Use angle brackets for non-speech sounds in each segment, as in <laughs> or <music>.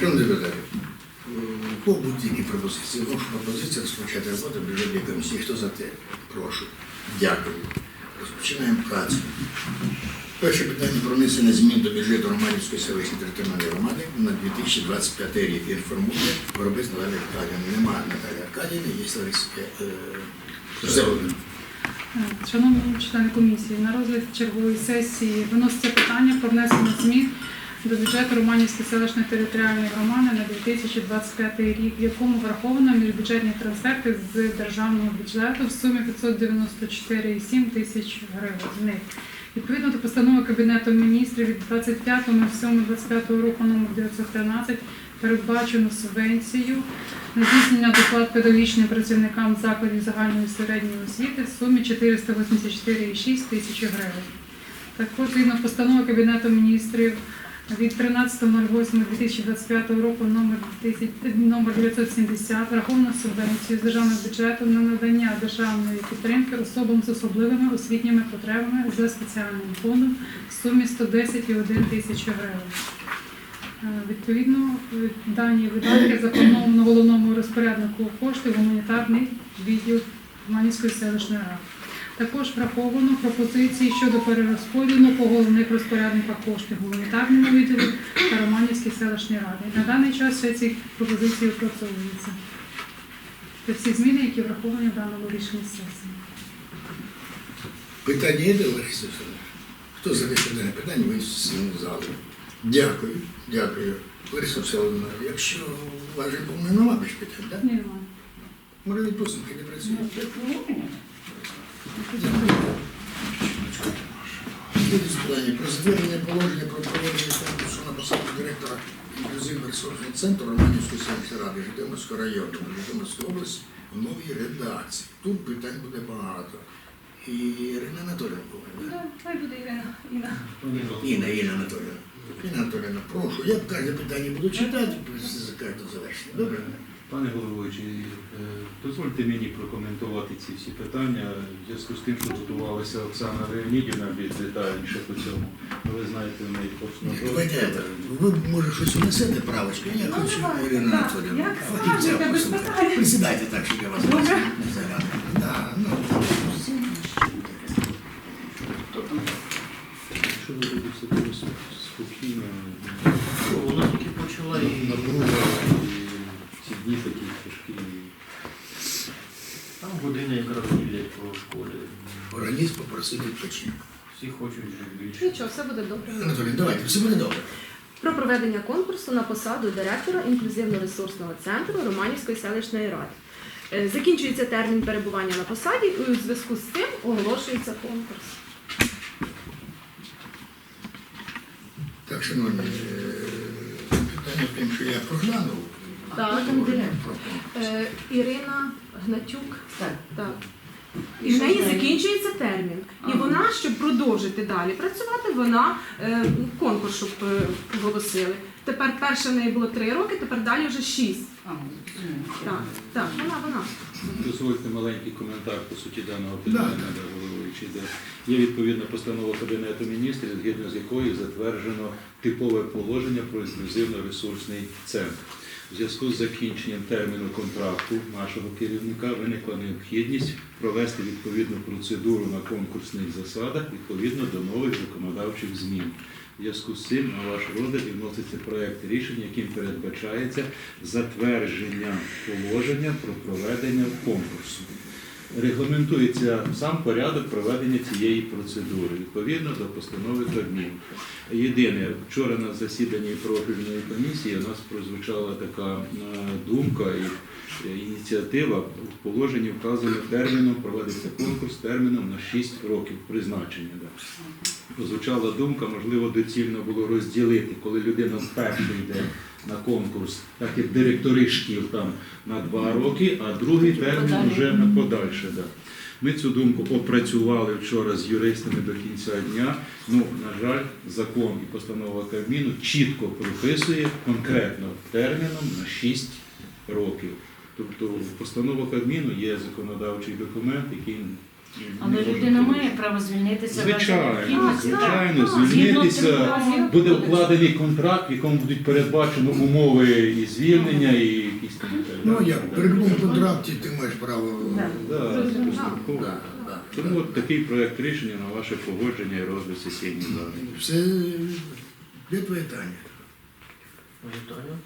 Шановні депутати, по будь-якій пропозиції, вашу пропозицію розпочати роботу бюджетної комісії. Хто за те? Прошу. Дякую. Розпочинаємо працю. Перше питання про внесення змін до бюджету Романівської селищної територіальної громади на 2025 рік. Інформує Воробець Наталія Аркадівна. Нема Наталії Аркадівни, є Лариса е, Зелена. Шановні члени комісії, на розгляд чергової сесії виноситься питання про внесення змін до бюджету Романівської селищної територіальної громади на 2025 рік, в якому враховано міжбюджетні трансферти з державного бюджету в сумі 594,7 тисяч гривень. З них Відповідно до постанови Кабінету міністрів від 25.07.25 року номер 913 передбачено субвенцію на здійснення доплат педагогічним працівникам закладів загальної середньої освіти в сумі 484,6 тисяч гривень. Також згідно постанови Кабінету міністрів від 13.08.2025 року номер 1000 номер 970 враховано субвенцію з державного бюджету на надання державної підтримки особам з особливими освітніми потребами за спеціальним фондом в сумі 110,1 тисячі гривень. Е, Відповідно, е, дані видатки заплановано головному розпоряднику коштів гуманітарний відділ Манівської селищної ради. Також враховано пропозиції щодо перерозподілу по головних розпорядниках коштів гуманітарному відділу та Романівській селищній раді. На даний час ще ці пропозиції опрацьовуються. Це всі зміни, які враховані в даному рішенні сесії. Питання є Васильівни? Хто задає дане питання, ви з залу. Дякую, дякую. Лариса Васильівна, якщо у вас же нема більш питань, так? Ні, немає. Може відпустимо, хай не працює. Про затвердження положення про проведення конкурсу на посаду директора інклюзивного ресурсного центру Романівської селищної ради Житомирського району Житомирської області в новій редакції. Тут питань буде багато. І Ірина Анатолійовна повинна. Так, хай буде Ірина. Інна. Інна, Інна Анатолійовна. Інна Анатолійовна, прошу. Я кожне питання буду читати, до завершення. Добре? Пане головуючий, е, дозвольте мені прокоментувати ці всі питання в зв'язку з тим, що готувалася Оксана Леонідівна більш детальніше по цьому. Ну, Ви знаєте, в неї Давайте, ви може щось унесете правочку, я Ну, хочу послухати. питань. Присідайте так, щоб я вас не. Ну, Якщо ви робите спокійно, Вона тільки почала і ці дні такі тяжкі. там години якраз ділять по школі. Організм попросив відпочинку. Всі хочуть вже більше. Нічого, все буде добре. Анатолій, давайте, все буде добре. Про проведення конкурсу на посаду директора інклюзивно-ресурсного центру Романівської селищної ради. Е, Закінчується термін перебування на посаді, і у зв'язку з цим оголошується конкурс. Так, шановні, е, питання в тому, що я проглянув. Так? Е, Ірина Гнатюк. Так. Так. І в неї закінчується термін. І вона, щоб продовжити далі працювати, вона е, конкурс щоб е, оголосили. Тепер перше в неї було три роки, тепер далі вже шість. Так, так, вона, вона. Дозвольте маленький коментар по суті даного питання, да, головуючий. де Є відповідна постанова Кабінету міністрів, згідно з якою затверджено типове положення про інклюзивно-ресурсний центр. У зв'язку з закінченням терміну контракту нашого керівника виникла необхідність провести відповідну процедуру на конкурсних засадах відповідно до нових законодавчих змін. У зв'язку з цим на ваш розгляд вноситься проект рішення, яким передбачається затвердження положення про проведення конкурсу. Регламентується сам порядок проведення цієї процедури відповідно до постанови Кабмін. Єдине, вчора на засіданні профільної комісії у нас прозвучала така е, думка і е, ініціатива в положенні вказано терміном, проводиться конкурс терміном на 6 років призначення. Прозвучала думка, можливо, доцільно було розділити, коли людина вперше йде на конкурс, так як директори шкіл там на 2 роки, а другий термін вже на подальше. Да. Ми цю думку опрацювали вчора з юристами до кінця дня. Ну, на жаль, закон і постанова Кабміну чітко прописує конкретно терміном на 6 років. Тобто постанова Кабміну є законодавчий документ, який Але людина має право звільнитися. Звичайно, з звичайно, звільнитися. Буде вкладений контракт, в якому будуть передбачені умови і звільнення, і якісь там. Ну як, при будь-якому контракті ти маєш право. Да. Да, Да, безстроково. да, да. Тому от такий проект рішення на ваше погодження і розгляд сесійній залі. Все, де твоє Таня? Вітаю.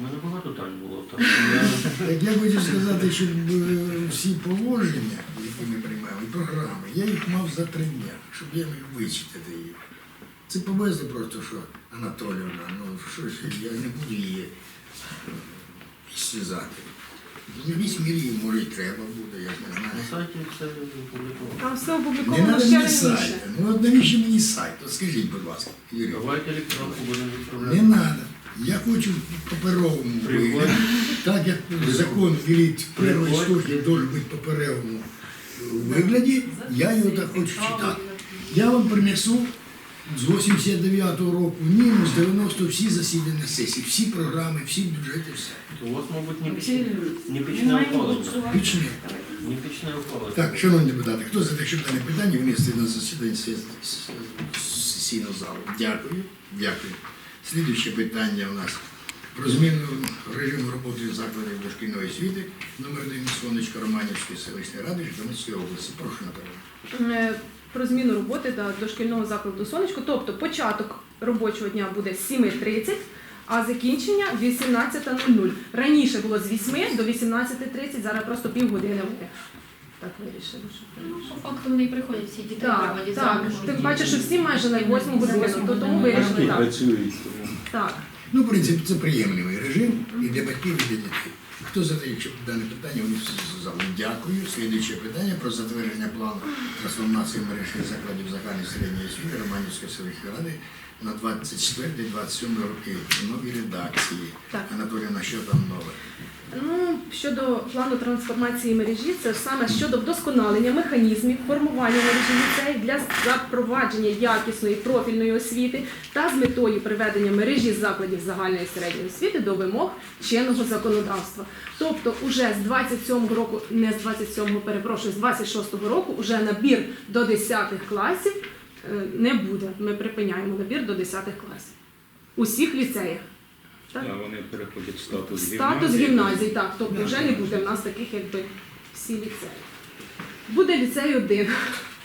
У мене багато тань було там. Я <laughs> Так я хочу сказати, що е, всі положення, які ми приймаємо, і програми, я їх мав за три дня, щоб я міг вичитати їх. Це повезло просто, що Анатоліївна, ну що ж, я не буду її слізати. Ну, Якісь мірі, може, і треба буде, я ж не на знаю. сайті все опубліковано. Там все Не опубліковано треба ще мені сайт. Ну от навіщо мені сайт? От скажіть, будь ласка, Юрій. Давайте електронку будемо Не відправляти. треба. Я хочу в паперовому вигляді. Так як закон велить перший істочник должен бути в паперовому вигляді, я його так хочу читати. Я вам принесу з 89-го року мінус 90 всі засідання сесії, всі програми, всі бюджети, все. У вас, мабуть, не пічне, не пічне опалення. Пічне. Не пічне опалення. Так, шановні депутати, хто за те, щоб дане питання внести на засідання сесійного залу? Дякую. Дякую. Слідуюче питання у нас про зміну режиму роботи закладів дошкільної освіти номер 1 Сонечка Романівської селищної ради Житомирської області. Прошу Наталя. Е, Про зміну роботи та дошкільного закладу сонечко, тобто початок робочого дня буде з 7.30, а закінчення 18.00. Раніше було з 8 до 18.30, зараз просто півгодини буде. Так вирішили. що- Ну, по факту вони і приходять всі діти Так, приходять так. замуж. Тим паче, що всі майже на 8 годину, то тому вирішили так. працюють. Так. Ну, в принципі, це приємний режим і для батьків, і для дітей. Хто за те, якщо дане питання, вони всі за залу. Дякую. Слідуюче питання про затвердження плану трансформації мережі закладів загальної середньої освіти Романівської селищної ради на 24-27 роки в новій редакції. Так. Що там нове? Ну, щодо плану трансформації мережі, це саме щодо вдосконалення механізмів формування мережі ліцеїв для запровадження якісної профільної освіти та з метою приведення мережі закладів загальної середньої освіти до вимог чинного законодавства. Тобто, уже з 27-го року, не з 27-го, перепрошую, з 26-го року, уже набір до 10-х класів е, не буде. Ми припиняємо набір до 10-х класів. Усіх ліцеях. Так? А вони переходять в статус Статус гімназії. гімназії, так. Тобто вже не буде в нас таких, якби всі ліцеї. Буде ліцей один.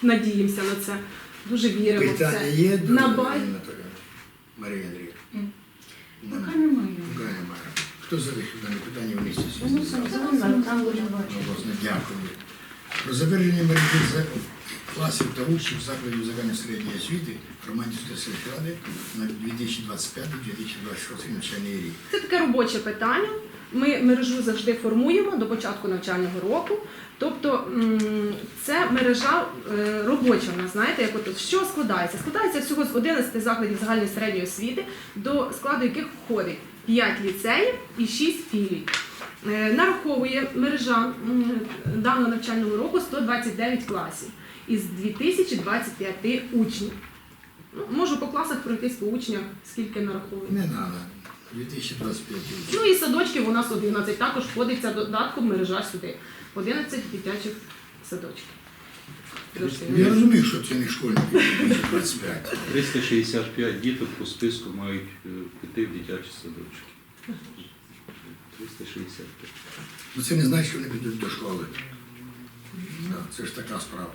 Надіємося на це. Дуже віримо в Питання це. є до На бай- Марія Андріївна? М. Немає. Поки немає. Поки немає. Хто за те, щоб дане питання в Ну, сесійний зал? сам там, там будемо бачити. Дякую. Про затвердження мережі за- класів та учнів закладів загальної середньої освіти Романівської сільської на 2025-2026 навчальний рік. Це таке робоче питання. Ми мережу завжди формуємо до початку навчального року. Тобто це мережа е, робоча, в нас, знаєте, як от що складається? Складається всього з 11 закладів загальної середньої освіти, до складу яких входить 5 ліцеїв і 6 філій. Е, Нараховує мережа даного навчального року 129 класів із 2025 учнів. Ну, можу по класах пройтись по учнях, скільки нараховує. Не треба. 2025 рік. Ну і садочків у нас 11, також входиться додатком мережа сюди. 11 дитячих садочків. Я розумію, що це не школьники 2025. 365 діток по списку мають е, піти в дитячі садочки. 365. Ну це не значить, що вони підуть до школи. Да, це ж така справа.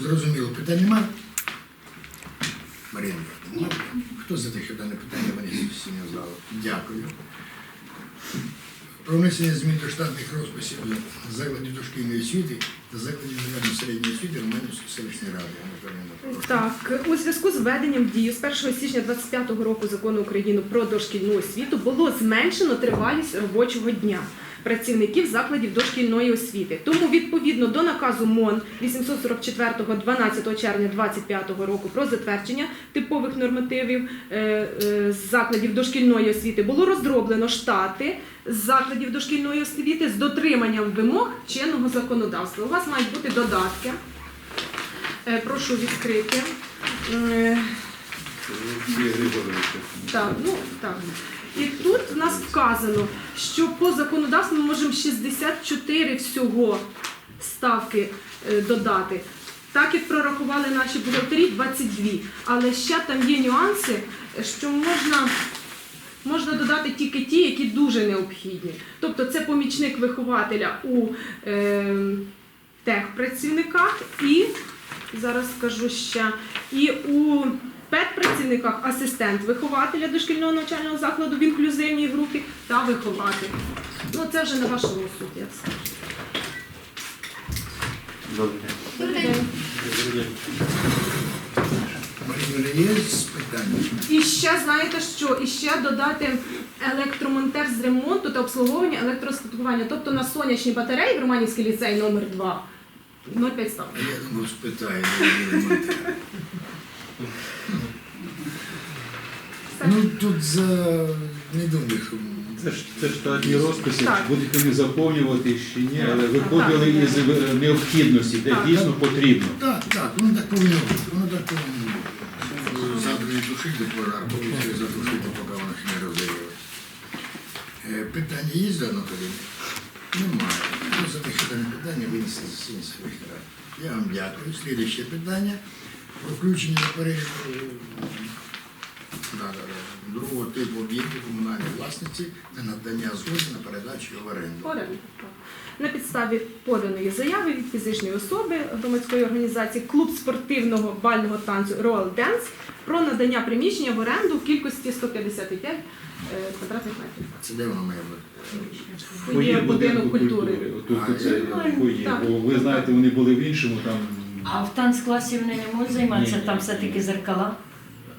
Зрозуміло, питань немає? Марія ну, Хто за що дане питання винесе з сесійного залу? Дякую. Про внесення змін до штатних розписів закладів дошкільної освіти та закладів загальної середньої освіти Романівської селищної ради. Так, у зв'язку з введенням в дію з 1 січня 2025 року закону України про дошкільну освіту було зменшено тривалість робочого дня працівників закладів дошкільної освіти. Тому відповідно до наказу МОН 844 12 червня 2025 року про затвердження типових нормативів е, е, закладів дошкільної освіти було розроблено штати закладів дошкільної освіти з дотриманням вимог чинного законодавства. У вас мають бути додатки. Е, Прошу відкрити. Так, ну так. І тут у нас вказано, що по законодавству ми можемо 64 всього ставки е, додати. Так як прорахували наші бухгалтері 22. Але ще там є нюанси, що можна, можна додати тільки ті, які дуже необхідні. Тобто це помічник вихователя у е, техпрацівниках і зараз скажу ще, і у педпрацівниках асистент вихователя дошкільного навчального закладу в інклюзивній групі та вихователь. Ну це вже на вашому суді. я скажу. Добрий день. Є питання? І ще знаєте що? І ще додати електромонтер з ремонту та обслуговування електростаткування. Тобто на сонячні батареї в Романівський ліцей номер 2 0,5 ставки. Я думав, спитаю. Ну тут за не думаю, що Це ж це штатні розписи, Так. будуть вони заповнювати чи ні, але виходили так. із е, необхідності, де Так. дійсно потрібно. так, так, воно так повинно бути. Воно так повинно бути. Завтра не тушити повністю затушити, поки воно ще не розгорілося. Е, Питання є до Анатолія? Немає. Ну, за дане питання винесе з засідання селищної ради. Я вам дякую. Слідуюче питання про включення до переліку да, да, да, другого типу об'єктів комунальної власниці та надання згоди на передачу в оренду. Так. На підставі поданої заяви від фізичної особи громадської організації клуб спортивного бального танцю Royal Dance про надання приміщення в оренду в кількості 155 е, квадратних метрів. Це де воно має бути? Фоє будинок культури. Тут А, це ну, фоє, бо ви знаєте, вони були в іншому там. А в танцкласі вони не можуть займатися, там все-таки зеркала.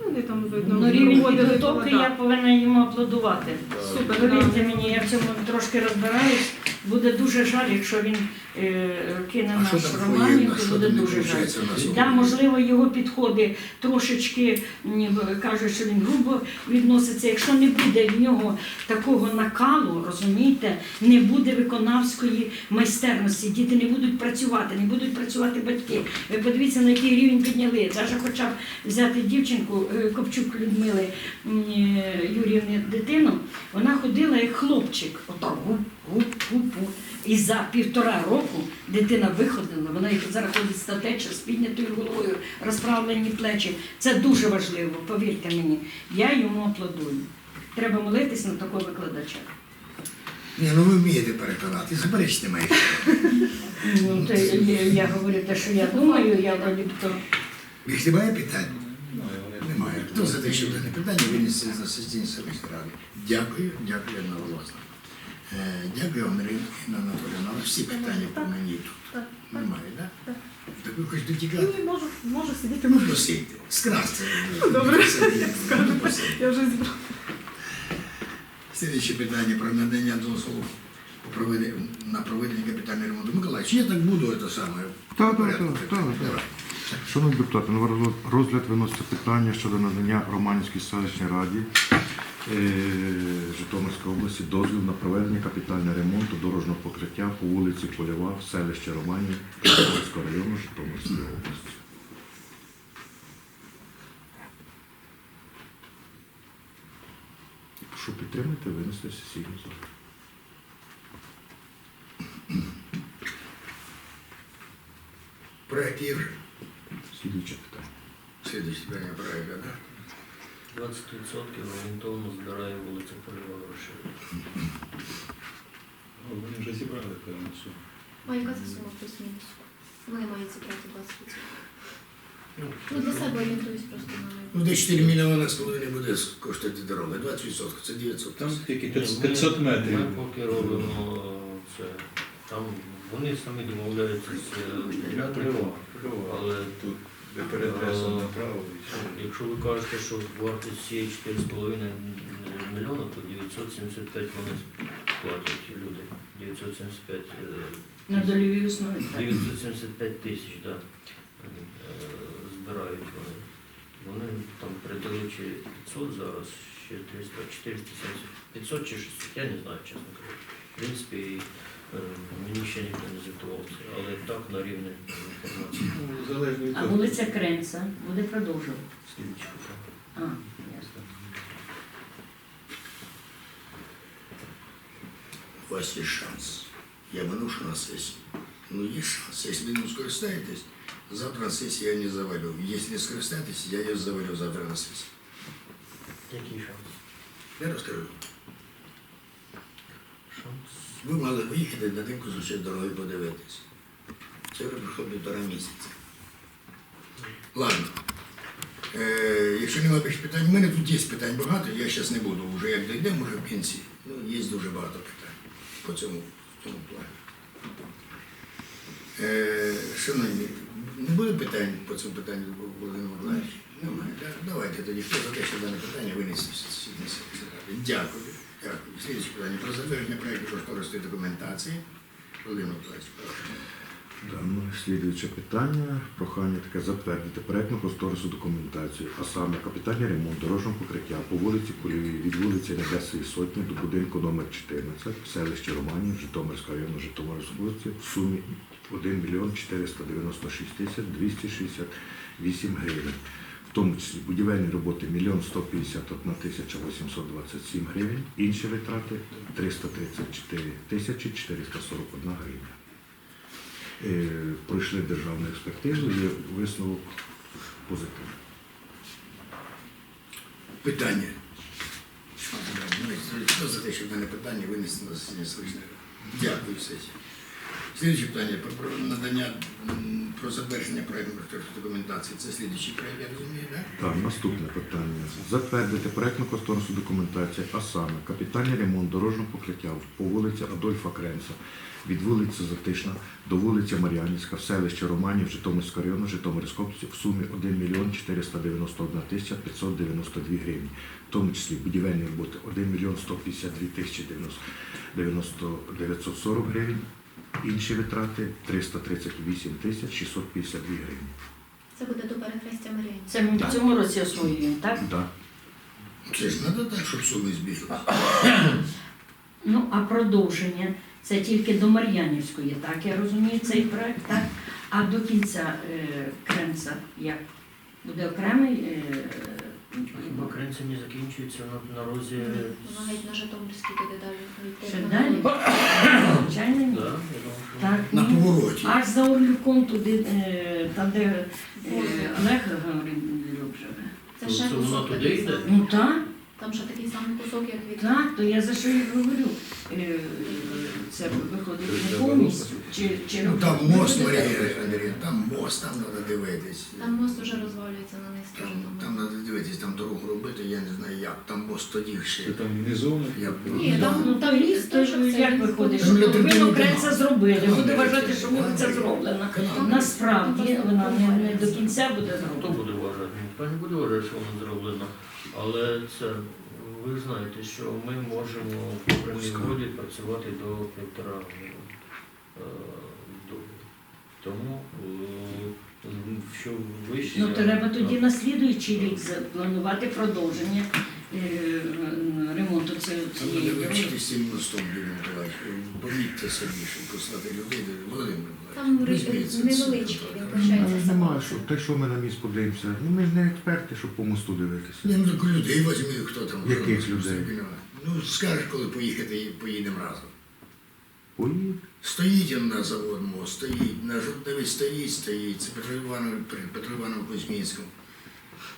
Вони там видно Ну, рівень проводили підготовки да. я повинна йому аплодувати. Супер. Повірте мені, я в цьому трошки розбираюсь. Буде дуже жаль, якщо він кине А що наш фоє? То буде дуже жаль. Да, можливо, його підходи трошечки кажуть, що він грубо відноситься. Якщо не буде в нього такого накалу, розумієте, не буде виконавської майстерності, діти не будуть працювати, не будуть працювати батьки. Ви подивіться, на який рівень підняли. Навіть хоча б взяти дівчинку е, Копчук Людмили е, Юріївни дитину, вона ходила як хлопчик. Отак гуп, гуп, гуп, гуп. І за півтора року дитина виходила, вона як зараз ходить статеча з піднятою головою, розправлені плечі. Це дуже важливо, повірте мені. Я йому аплодую. Треба молитись на такого викладача. Ні, ну ви вмієте переконати, заперечте маєте. Ну, то я, я говорю те, що я думаю, я вроді б то. Якщо немає питань? Ну, Немає. Хто за те, що дане питання винесе на засідання селищної ради? Дякую, дякую одноголосно. Е, Дякую вам, Ірина Анатолійовна. Але всі питання по мені тут. Немає, так? Так. Ви хочете тікати? Ні, можу, можу сидіти. Ти можеш посидіти. Скрасти. Добре. Посидіти. Я вже зібрала. Слідуюче питання про надання дозволу на проведення капітального ремонту. Миколаївич, я так буду це саме. Так, так, так, так, так. Давай. Шановні депутати, на розгляд виноситься питання щодо надання Романівській селищній раді Житомирської області дозвіл на проведення капітального ремонту дорожнього покриття по вулиці Польова в селищі Романів Житомирського району Житомирської області. Прошу підтримати, винести в сесійну залу. Проект є. Слідуюче питання. Слідуюче питання проекту, так? 20% орієнтовно збирає вулиця Полюва грошей. Ну, Вони вже зібрали певну суму. А яка це сума плюс-мінус? Вони мають зібрати 20%. Ну, для себе орієнтуюсь просто на Ну, де 4 мільйони з половиною буде коштувати дорога. 20% це 900 Там тисяч. тільки Ні, 500 ми- метрів. Ми поки робимо це. Там вони самі домовляються з підрядником, але Тут де перед трасом направо. і все. якщо ви кажете, що вартість цієї 4,5 мільйона, то 975 вони платять люди. 975 е, На дольовій основі. так. 975 тисяч, так. Збирають вони. Вони там передали чи 500 зараз, ще 300, 470, 500 чи 600, я не знаю, чесно кажучи. В принципі, е, мені ще ніхто не звітував це, але так на рівні інформації. Ну, залежно від А того. вулиця Кренца буде продовжувати. А, ясно. У вас є шанс. Я виношу на сесію. Ну, є шанс. Якщо ви не скористаєтесь, завтра на сесії я не завалю. Якщо не скористаєтесь, я її завалю завтра на сесії. Який шанс? Я розкажу. Ви мали виїхати на тим кусочок дороги подивитись. Це вже пройшло півтора місяця. Ладно. Е, якщо немає більше питань, у мене тут є питань багато, я зараз не буду, вже як дійдемо, вже в кінці. Ну, є дуже багато питань по цьому, цьому плані. Е, шановні, не буде питань по цьому питанню, Володимир Миколаївич? Немає. Давайте тоді, хто за те, що дане питання винести в. Дякую. Дякую. Слідче питання про затвердження проєкту кошторисної документації. Володимир Миколаївич, прошу. Ну, слідуюче питання. Прохання таке затвердити проектну кошторисну документацію, а саме капітальний ремонт дорожнього покриття по вулиці Кольовій від вулиці Небесної Сотні до будинку номер 14 в селищі Романів, Житомирського району Житомирської області в сумі 1 мільйон 496 тисяч 268 гривень. В тому числі будівельні роботи 1 151 тисяча 827 гривень, інші витрати 334 тисячі 441 гривня. Е, Пройшли державну експертизу, є висновок позитивний. Питання. Ну, Хто за те, щоб дане питання винести на засідання? Дякую, сесія. Слідуюче питання про, надання про завершення проєкту кошторисної документації. Це слідуючий проєкт, я розумію, так? Так, наступне питання. Затвердити проектну кошторисну документацію, а саме капітальний ремонт дорожнього покриття по вулиці Адольфа Кренца від вулиці Затишна до вулиці Мар'янівська в селищі Романів Житомирського району Житомирської області в сумі 1 мільйон 491 тисяча 592 гривні. В тому числі будівельні роботи 1 мільйон 152 тисячі 940 гривень. Інші витрати 338 тисяч 652 гривні. Це буде до перехрестя Маріїнці. Це ми в цьому році освоюємо, так? Да. Це ж треба так, щоб суми збігли. <clears throat> Ну, а продовження це тільки до Мар'янівської, так я розумію цей проект, так? А до кінця е, Кремца як? Буде окремий. Е, Хіба кринці не закінчується на, на розі. Вона навіть на Житомирській туди далі. йти ще на далі? Звичайно, ні. Да, я думаю, що- Так, На ні. повороті. Аж за Орлюком туди, е, там, де е, Олег Гаврилюк живе. Це То ще це воно кусок туди такий йде? самий. Ну так, Там ще такий самий кусок, як від так, то я за що і говорю. Е, Це виходить не повністю. Чи, чи Ну там мост, Марія Андріївна, там мост, там треба дивитись. Там мост вже розвалюється на низ. Там, там треба дивитись, там дорогу робити, я не знаю як. Там мост тоді ще. Це там внизу. Я, Ні, там, Ну, там ліс то ж як виходить, що Там половину дитини кренця зробили, буде вважати, що вулиця зроблена. Канал. Насправді вона не, не до кінця буде Хто зроблена. буде вважати? Ніхто не буде вважати, що воно зроблено. Але це ви знаєте, що ми можемо в прямій воді працювати до півтора е, доби. Тому е, що вище. Ну треба тоді на слідуючий рік запланувати продовження ремонту цієї дороги. вивчити з цим мостом, Юрій. Помітьте собі, щоб послати людей. Володимир. Там це невеличкий, він що те, що ми на місць подивимося. Ну ми ж не експерти, щоб по мосту дивитися. Ну так людей візьми, хто там. Яких що, людей? Ну, скажеш, коли поїхати, і поїдемо разом. Поїдь. Стоїть він на завод мост, стоїть, на жовтневі стоїть, стоїть. Це Петро Іванов, Петро Іванов Кузьмінському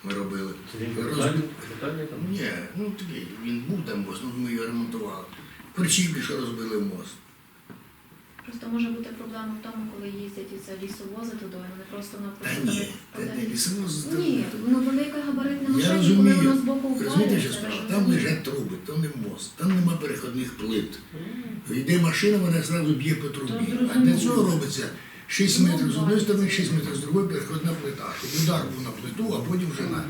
ми робили. Це він Роз- капітальний, капітальний там? Ні, ну такий, він був там мост, ну ми його ремонтували. В Причіпі, що розбили мост. Просто може бути проблема в тому, коли їздять і це лісовози туди, вони просто на Та ні, та не лісовоз. Ні, ну велика габаритна Я машина, коли розумію. воно з боку Розумієте, що справа? Там лежать труби, там не мост, там нема переходних плит. Йде машина, вона одразу б'є по трубі. То А для зрозуміло. цього робиться 6 Ну, метрів з одної сторони, 6 метрів з другої переходна плита. Щоб удар був на плиту, а потім вже на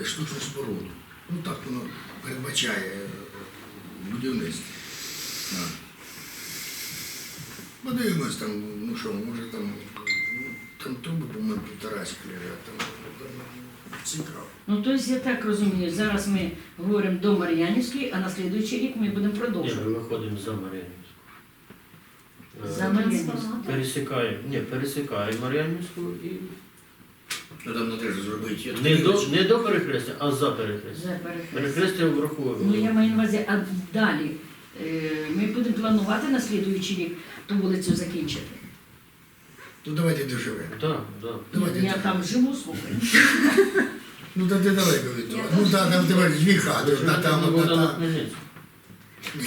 е, штучну споруду. Ну так воно передбачає е, будівництво. Подивимось там, ну що, може там, ну, там труби, по-моєму, півторачки лежать, там, там цікаво. Ну тобто я так розумію, зараз ми говоримо до Мар'янівської, а на слідуючий рік ми будемо Ні, продовжувати. ми виходимо за Мар'янівську. Е, За Мар'янівську. Трансформатор. Пересікаємо, ні, пересікаємо Мар'янівську і Ну там не треба зробити. Я не до, не до перехрестя, а за перехрестя. За перехрест. Перехрестя врахуємо. Ну я маю на увазі, а далі. е, Ми будемо планувати на слідуючий рік ту вулицю закінчити. Ну давайте доживемо. Так, так. Давайте. Я там живу, слухай. Ну та ти далеко від того. Ну та там тебе дві хати, одна там, одна там. Хмельницького.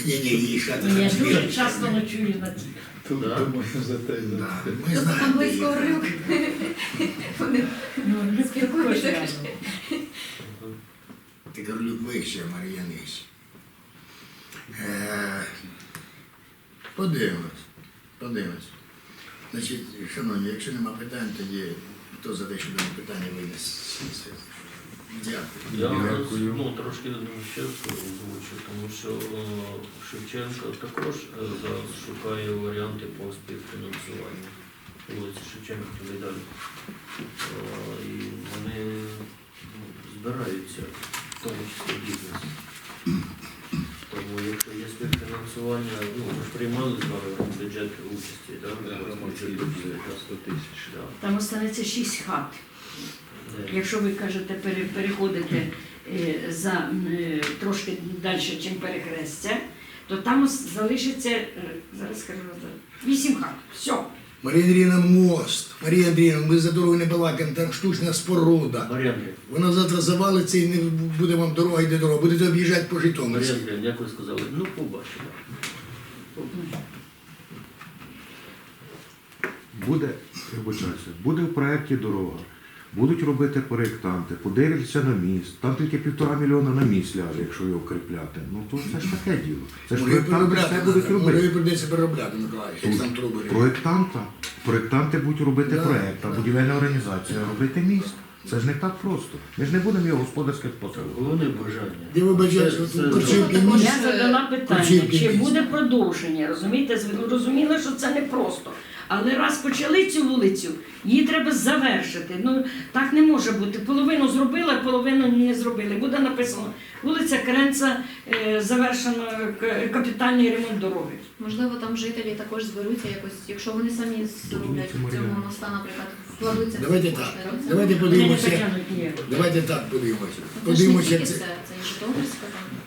Ні, ні, її хата Я там дуже часто ночую на цій. Тому Да. думаю, за те. Да. Ми знаємо. близько ринок. Вони Ну, також Ти Карлюк вище, Марія нижче. Подивимось. Подивимось. Значить, шановні, якщо нема питань, тоді хто за те, дане питання винес? Дякую. Я Дякую. ну, трошки ще озвучу, тому що о, Шевченко також е, зараз шукає варіанти по співфінансуванню вулиці Шевченка туди далі. О, І вони ну, збираються, в тому числі бізнес. Тому якщо є співфінансування, ну ми ж приймали з вами бюджет участі, да? Бюджет участі, да. 100 тисяч. Да. Там останеться шість хат. Якщо ви кажете, переходите е, за е, трошки далі, ніж перехрестя, то там залишиться, е, зараз скажу, вісім хат. Все. Марія Андріївна, мост. Марія Андріївна, ми за дорогу не балакаємо, там штучна споруда. Марія Андріївна, Вона завтра завалиться і не буде вам дорога, йде дорога. Будете об'їжджати по Марія Андріївна, як ви сказали, ну побачимо. Буде, вибачаюся, буде в проєкті дорога. Будуть робити проєктанти, подивляться на міст. Там тільки півтора мільйона на міст ляже, якщо його укріпляти. Ну то це ж таке діло. Це ж проєктанти все будуть робити. прийдеться переробляти, Миколаївич, як там труби. Проєктанта, проєктанти будуть робити Да, проєкт, а будівельна організація робити міст. Це ж не так просто. Ми ж не будемо його господарських потреб. Головне бажання. Я вибачаю, що це- тут Корчівки міст. Я задала питання, чи міст. буде продовження. Розумієте, розуміли, що це не просто. Але раз почали цю вулицю, її треба завершити. Ну так не може бути. Половину зробили, половину не зробили. Буде написано вулиця Кренца, е, завершено к- капітальний ремонт дороги. Можливо, там жителі також зберуться якось, якщо вони самі зроблять в цьому моста, наприклад, вкладуться Давайте так. Давайте подивимося. Давайте так подивимося. Подивимося, це, це. це Житомирська там.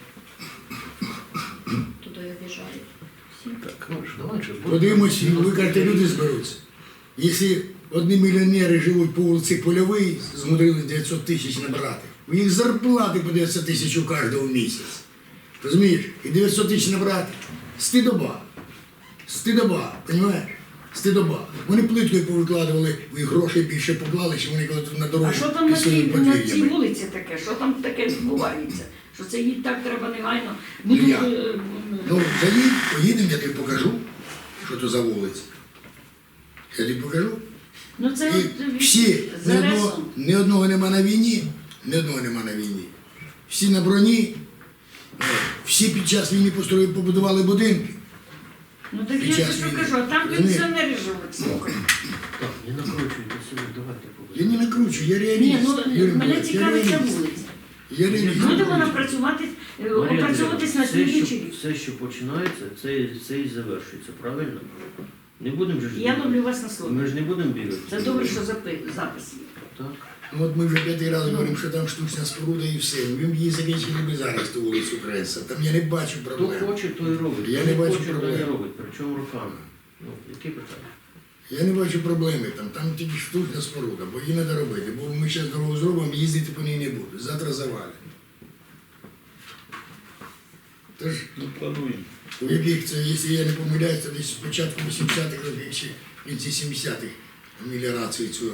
Туди об'їжджають. Всі. Так, ну ж, давай ви кажете, люди зберуться. Якщо одні мільйонери живуть по вулиці Польовий, змудрили 900 тисяч набрати, у них зарплати по 900 тисяч у кожного в місяць. Розумієш? І 900 тисяч набрати. Стидоба. Стидоба, розумієш? Стидоба. Вони плиткою повикладували, і грошей більше поклали, що вони коли на дорогу А що там на цій, на цій вулиці таке? Що там таке відбувається? Що це їй так треба негайно? Буду, Я. е, Ну, заїдь, поїдемо, я тобі покажу, що то за вулиця. Я тобі покажу. ну це І всі, ні одного, ні одного нема на війні, ні одного нема на війні. Всі на броні, всі під час війни построїли, побудували будинки. Ну так я час що кажу, а там пенсіонери живуть, слухай. Так, не накручуйте себе, давайте Я не накручу, я реаліст. Ні, ну Юрій мене Миколаївич, я цікавить ця реаліст. вулиця. Я реаліст. Буде вона працювати, е, Марія опрацьовуватись на Андріївна, все, слідуючий що, рік. все, що починається, це, це і завершується, правильно? Не будемо же ж Я бігати. ловлю вас на слово. Ми ж не будемо бігати. Це добре, що запи- запис є. Так. Ну, от ми вже п'ятий раз говоримо, що там штучна споруда і все. Ви б її закінчили би зараз ту вулицю Кренса. Там я не бачу проблем. Хто хоче, той і робить. Я Хто не бачу хоче, проблем. і робить. Причому руками. Ну, які питання? Я не бачу проблеми там, там тільки штучна споруда, бо її треба робити. Бо ми зараз дорогу зробимо, їздити по ній не буду. Завтра завалять. Тож, Ну, плануємо. у яких це, якщо я не помиляюся, десь з початку 80-х років чи в кінці 70-х меліорацію цю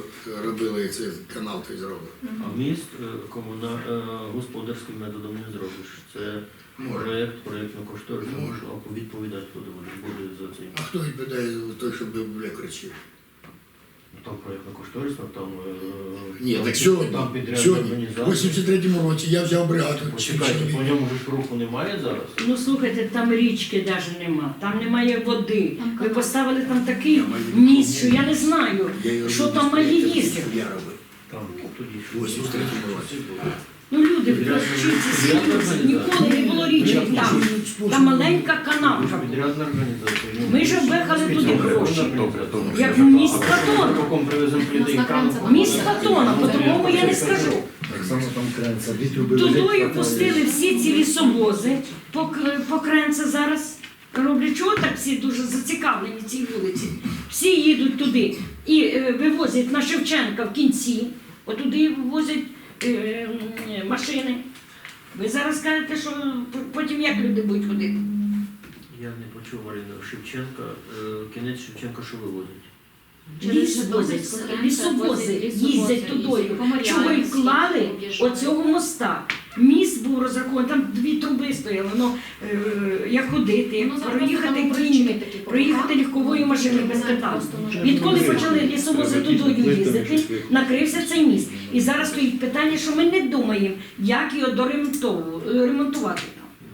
робили, цей канал той зробив. А міст е, комуна... е, господарським методом не зробиш. Це Може. проєкт, проєктно-кошторисний, Може. що відповідати хто буде, буде за цей. А хто відповідає за те, що бля кричив? Там проєктно-кошторисно, там... е, Ні, там так сьогодні, Там сьогодні, в 83-му році я взяв бригаду. Почекайте, по ньому ж руху немає зараз? Ну слухайте, там річки навіть нема, там немає води. Ви поставили там такий міст, що я не знаю, Я що там має робив. Там, тоді В 83-му році. Ну люди, вчіться ніколи не було річок там. Там маленька канавка. Підрядна організація. Ну, Ми ж вбехали туди гроші. Як міст Катон. Роком привеземо людей Нас на камеру. Кранцева Міст Катона, по-тому я не скажу. Тудою пустили всі ці лісовози по, по Кренце зараз. роблять чого так всі дуже зацікавлені цій вулиці. Всі їдуть туди і е, вивозять на Шевченка в кінці, отуди вивозять е, машини. Ви зараз кажете, що потім як люди будуть ходити? Я не почув Марина Шевченка. Е, Кінець Шевченка що вивозить? Ліс лісовози їздять туди. Чого й вклали оцього моста? Міст був розрахований, там дві труби стояли, воно е, як ходити, як проїхати кіньми, проїхати легковою машиною без питань. Відколи почали лісовози тудою їздити, накрився цей міст. І зараз стоїть питання, що ми не думаємо, як його доремонтову- ремонтувати.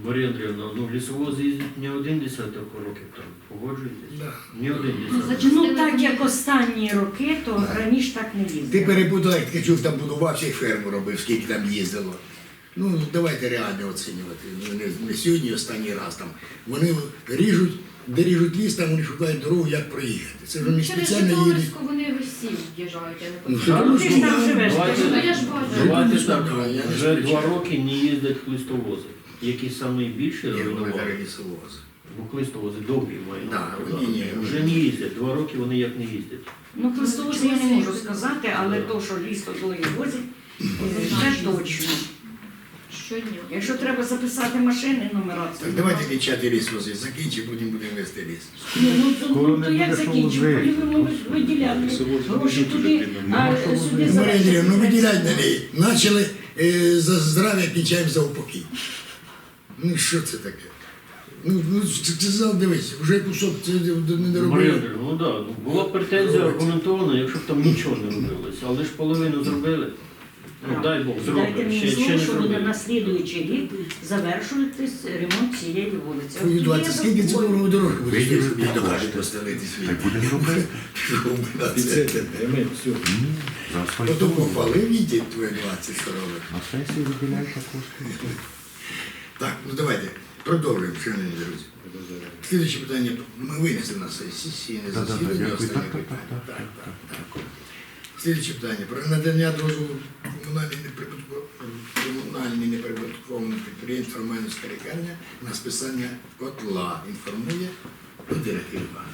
Марія Андріївна, ну лісовози їздять не один десяток років там. Погоджуєтесь? Да. Не один Ну, десяток. Ну так як останні роки, то раніше так не Ти їздили. перебудував, як Ткачук там будувався і ферму робив, скільки там їздило. Ну, давайте реально оцінювати. Ну, не, не сьогодні останній раз там. Вони ріжуть, де ріжуть ліс, там вони шукають дорогу, як проїхати. Це вже не Через спеціально їдуть. Житомирську вони всі в'їжджають, я не Ну, пам'ятаю. Ну, ти ж там живеш. Ти ж- Ну, я ж бачу. Давайте Я не вже два роки не їздять хлистовози. Які найбільше Ні, вони руйнували? Бо хлистовози довгі мають. Да, ні, ні. Вже не їздять. Два роки вони як не їздять. Ну, Христос я не можу сказати, але то, що ліс тудою возять, це точно. Щодня. Якщо треба записати машини, нумерацію. Так, давайте кінчати ліс возити. Закінчимо, потім будемо вести ліс. Ні, ну, то, Скоро ну, не то як що закінчимо? возити. Коли ми виділяли гроші туди, а сюди возити. Марія Андріївна, ну завершити. виділяйте на неї. Начали е, за здрав'я, кінчаємо за упокій. Ну що це таке? Ну, ну це, це зал, дивись, вже кусок це не Марія доробили. Андріївна, ну так, ну, була б претензія аргументована, якщо б там нічого не робилося. Але ж половину зробили. Ну дай Бог, Дайте зробимо. мені Ще, ще слово, не що буде зробили. на слідуючий рік завершуватись ремонт цієї вулиці. От Твої тоді 20, я скільки задоволена. цифрової дороги буде, Виділили щоб її так, будемо робити. Потім Заасфальтуємо. похвалив її твої 20 коровок. На сесії виділяйте кошти. Так, ну давайте продовжуємо, шановні друзі. Слідуюче питання. Ми винесли на сесійне Да-да-да, засідання. дякую. останнє Так, так, питання. так, Так, так, так, так. Слідуюче питання. Про надання дозволу комунальним неприбутковим підприємствам Романівська лікарня на списання котла. Інформує Валерія Кирива.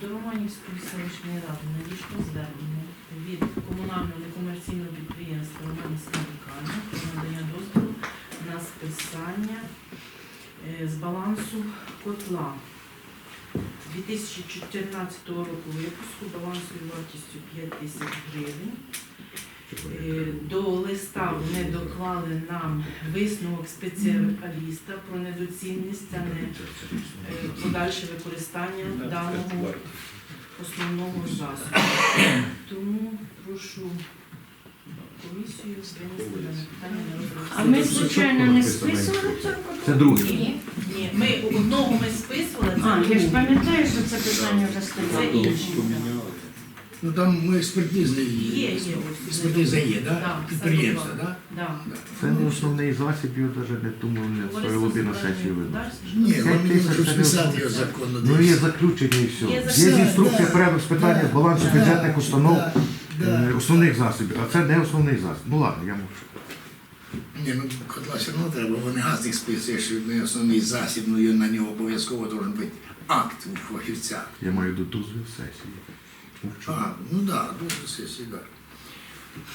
До Романівської селищної ради надійшло звернення від комунального некомерційного підприємства Романівська лікарня про надання дозволу на списання е, з балансу котла. 2014 року випуску балансовою вартістю 5 тисяч гривень. Е, До листа вони доклали нам висновок спеціаліста про недоцільність та не е, подальше використання даного основного засобу. Тому прошу комісію винести дане питання на розгляд. А ми, звичайно, не списували цього Це друге. Ні, ми одного ми списували, це А, я ж пам'ятаю, що це питання вже Це стояло. інше. Ну там ми експертизний Є, є. ось. Експертиза є, Да, да? Підприємство, да? Да. Це не основний засіб, його навіть не тому не свою води на сесію виносить. Ні, П'ять вам тисяч щоб це не списати основне. його законно. Ну десь. є заключення і все. Є заключення, інструкція да. порядок з балансу Да, бюджетних установ да, да. е, основних засобів, а це не основний засіб. Ну ладно, я мовчу. Ні, ну котла все одно треба, бо не газник списує, що не основний засіб, ну і на нього обов'язково должен бути акт у фахівця. Я маю до дозвіл сесії. А, ну да, дуже сесії, да.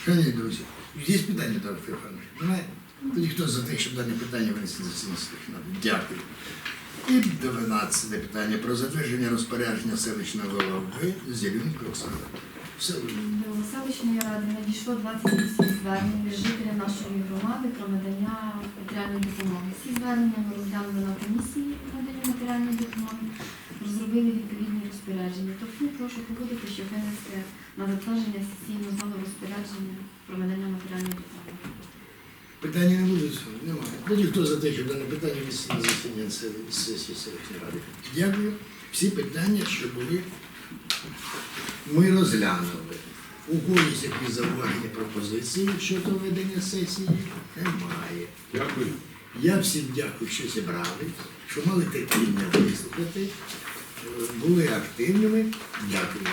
Шановні друзі, є питання, так, Стефанович? Немає? Тоді хто за те, щоб дане питання винесли за сесійних Дякую. І 12 питання про затвердження розпорядження селищного голови Зеленки Оксани. До селищної ради надійшло 28 звернень від жителів нашої громади про надання матеріальної допомоги. Всі звернення ми розглянули на комісії надання матеріальної допомоги, розробили відповідні розпорядження. Тобто прошу погодити, щоб винести на затвердження сесійного залу розпорядження про надання матеріальної допомоги. Питання не буде? Немає. Тоді хто за те, щоб дане питання винесли на засідання сесії селищної ради? Дякую. Всі питання, що були, ми розглянули. У когось якісь зауваження пропозиції щодо ведення сесії? Немає. Дякую. Я всім дякую, що зібрали, що мали терпіння вислухати, були активними. Дякую.